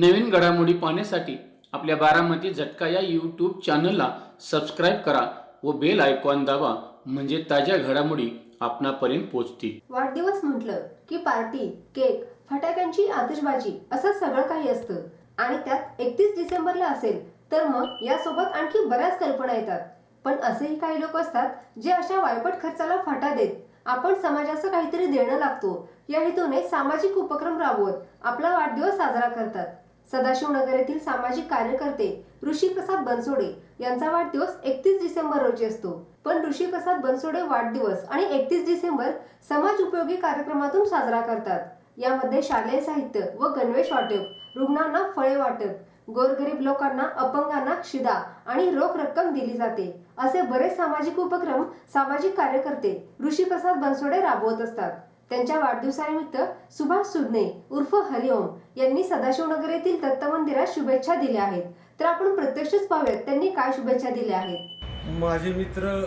नवीन घडामोडी पाहण्यासाठी आपल्या बारामती झटका या यूट्यूब चॅनलला सबस्क्राईब करा व बेल आयकॉन दाबा म्हणजे ताज्या घडामोडी आपणापर्यंत पोहोचतील. वाढदिवस म्हटलं की पार्टी केक फटाक्यांची आतिषबाजी असं सगळं काही असतं. आणि त्यात एकतीस डिसेंबरला असेल तर मग यासोबत आणखी बऱ्याच कल्पना येतात. पण असेही काही लोक असतात जे अशा वायपट खर्चाला फाटा देत आपण समाजाचं काहीतरी देणं लागतो. या हेतूने सामाजिक उपक्रम राबवत आपला वाढदिवस साजरा करतात. सदाशिवनगर येथील सामाजिक कार्यकर्ते ऋषी प्रसाद बनसोडे यांचा वाढदिवस एकतीस डिसेंबर रोजी असतो. पण ऋषी प्रसाद बनसोडे वाढदिवस आणि एकतीस डिसेंबर समाज उपयोगी कार्यक्रमातून साजरा करतात. यामध्ये शालेय साहित्य व गणवेश वाटप रुग्णांना फळे वाटप गोरगरीब लोकांना अपंगांना शिदा आणि रोख रक्कम दिली जाते. असे बरेच सामाजिक उपक्रम सामाजिक कार्यकर्ते ऋषी प्रसाद बनसोडे राबवत असतात. त्यांच्या वाढदिवसानिमित्त सुभाष सुदने उर्फ हरिओम यांनी सदाशिवनगर येथील दत्त मंदिरात शुभेच्छा दिल्या आहेत. तर आपण प्रत्यक्षच पाहूयात त्यांनी काय शुभेच्छा दिल्या आहेत? माझे मित्र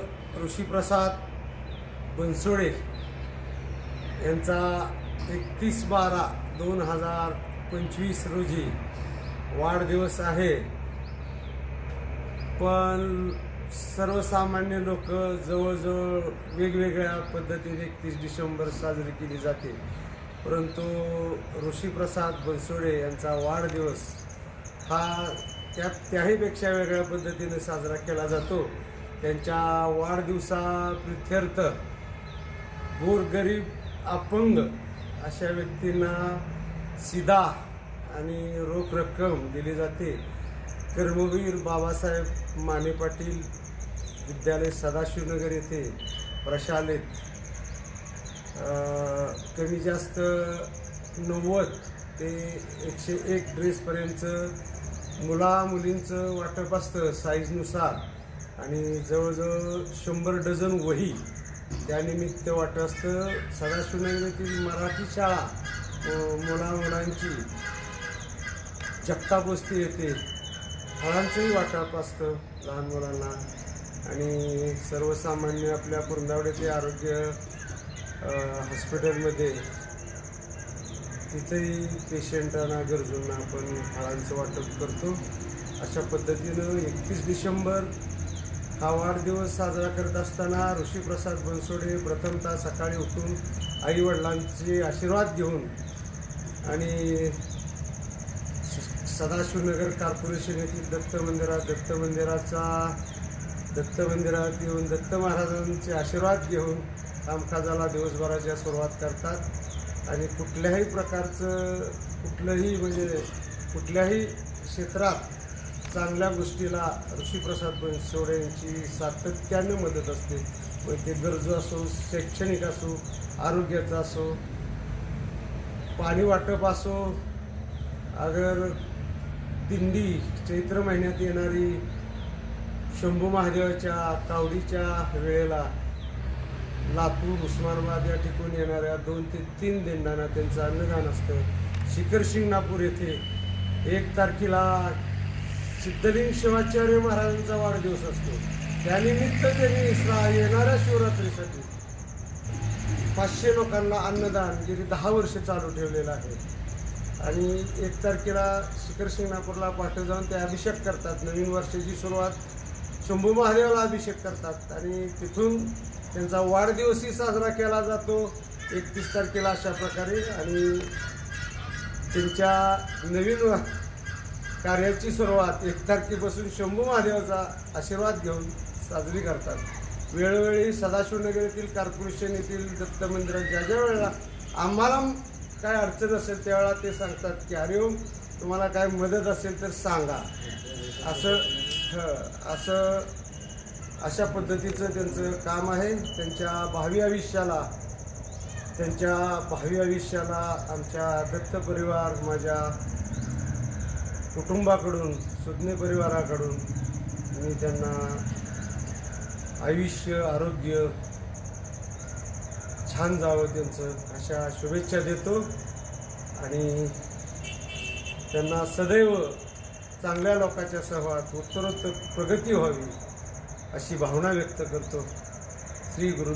ऋषीप्रसाद बनसोडे यांचा एकतीस बारा दोन हजार पंचवीस रोजी वाढदिवस आहे. पण सर्वसामान्य लोक जवळजवळ वेगवेगळ्या पद्धतीने एकतीस डिसेंबर साजरी केली जाते. परंतु ऋषीप्रसाद बनसोडे यांचा वाढदिवस हा त्या त्याहीपेक्षा वेगळ्या पद्धतीने साजरा केला जातो. त्यांच्या वाढदिवसाप्रित्यर्थ गोरगरीब अपंग अशा व्यक्तींना सिदा आणि रोख रक्कम दिली जाते. कर्मवीर बाबासाहेब माने पाटील विद्यालय सदाशिवनगर येथे प्रशालेत कमी जास्त नव्वद ते एकशे एक ड्रेसपर्यंतचं मुला मुलींचं वाटप असतं साईजनुसार आणि जवळजवळ शंभर डझन वही त्यानिमित्त वाटत असतं. सदाशिवनगर येथील मराठी शाळा मुला मुलांची जगताप वस्ती येते. फळांचंही वाटप असतं लहान मुलांना. आणि सर्वसामान्य आपल्या पुरंदावड्याचे आरोग्य हॉस्पिटलमध्ये तिथेही पेशंटांना गरजूंना आपण फळांचं वाटप करतो. अशा पद्धतीनं एकतीस डिसेंबर हा वाढदिवस साजरा करत असताना ऋषीप्रसाद बनसोडे प्रथमतः सकाळी उठून आईवडिलांचे आशीर्वाद घेऊन आणि सदाशिवनगर कॉर्पोरेशन येथील दत्त मंदिरात दत्त मंदिराचा दत्त मंदिरात येऊन दत्त महाराजांचे आशीर्वाद घेऊन कामकाजाला दिवसभराच्या सुरुवात करतात. आणि कुठल्याही प्रकारचं कुठलंही म्हणजे कुठल्याही क्षेत्रात चांगल्या गोष्टीला ऋषीप्रसाद बनसोडे यांची सातत्यानं मदत असते. मग ते गरजू असो शैक्षणिक असो आरोग्याचं असो पाणी वाटप असो अगर दिंडी चैत्र महिन्यात येणारी शंभू महादेवाच्या कावडीच्या वेळेला लातूर उस्मानाबाद या ठिकाणी येणाऱ्या दोन ते तीन दिंडांना त्यांचं अन्नदान असतं. शिखर शिंगणापूर येथे एक तारखेला सिद्धलिंग शिवाचार्य महाराजांचा वाढदिवस असतो. त्यानिमित्त त्यांनी येणाऱ्या शिवरात्रीसाठी पाचशे लोकांना अन्नदान गेली दहा वर्ष चालू ठेवलेलं आहे. आणि एक तारखेला शिखर शिंगणापूरला पाठव जाऊन ते अभिषेक करतात. नवीन वर्षाची सुरुवात शंभू महादेवाला अभिषेक करतात. आणि तिथून त्यांचा वाढदिवसही साजरा केला जातो. एकतीस तारखेला अशा प्रकारे. आणि त्यांच्या नवीन कार्याची सुरुवात एक तारखेपासून शंभू महादेवाचा आशीर्वाद घेऊन साजरी करतात. वेळोवेळी सदाशिवनगर येथील कॉर्पोरेशन येथील दत्त मंदिरात ज्या ज्या वेळेला आम्हाला काय अडचण असेल त्यावेळेला ते सांगतात की हरिओम हो, तुम्हाला काय मदत असेल तर सांगा. असं असं अशा पद्धतीचं त्यांचं काम आहे. त्यांच्या भावी आयुष्याला त्यांच्या भावी आयुष्याला आमच्या दत्त परिवार माझ्या कुटुंबाकडून सुज्ञ परिवाराकडून मी त्यांना आयुष्य आरोग्य छान जावं त्यांचं. अशा शुभेच्छा देतो. आणि त्यांना सदैव चांगल्या लोकांच्या सहवात उत्तरोत्तर प्रगती व्हावी अशी भावना व्यक्त करतो. श्री गुरु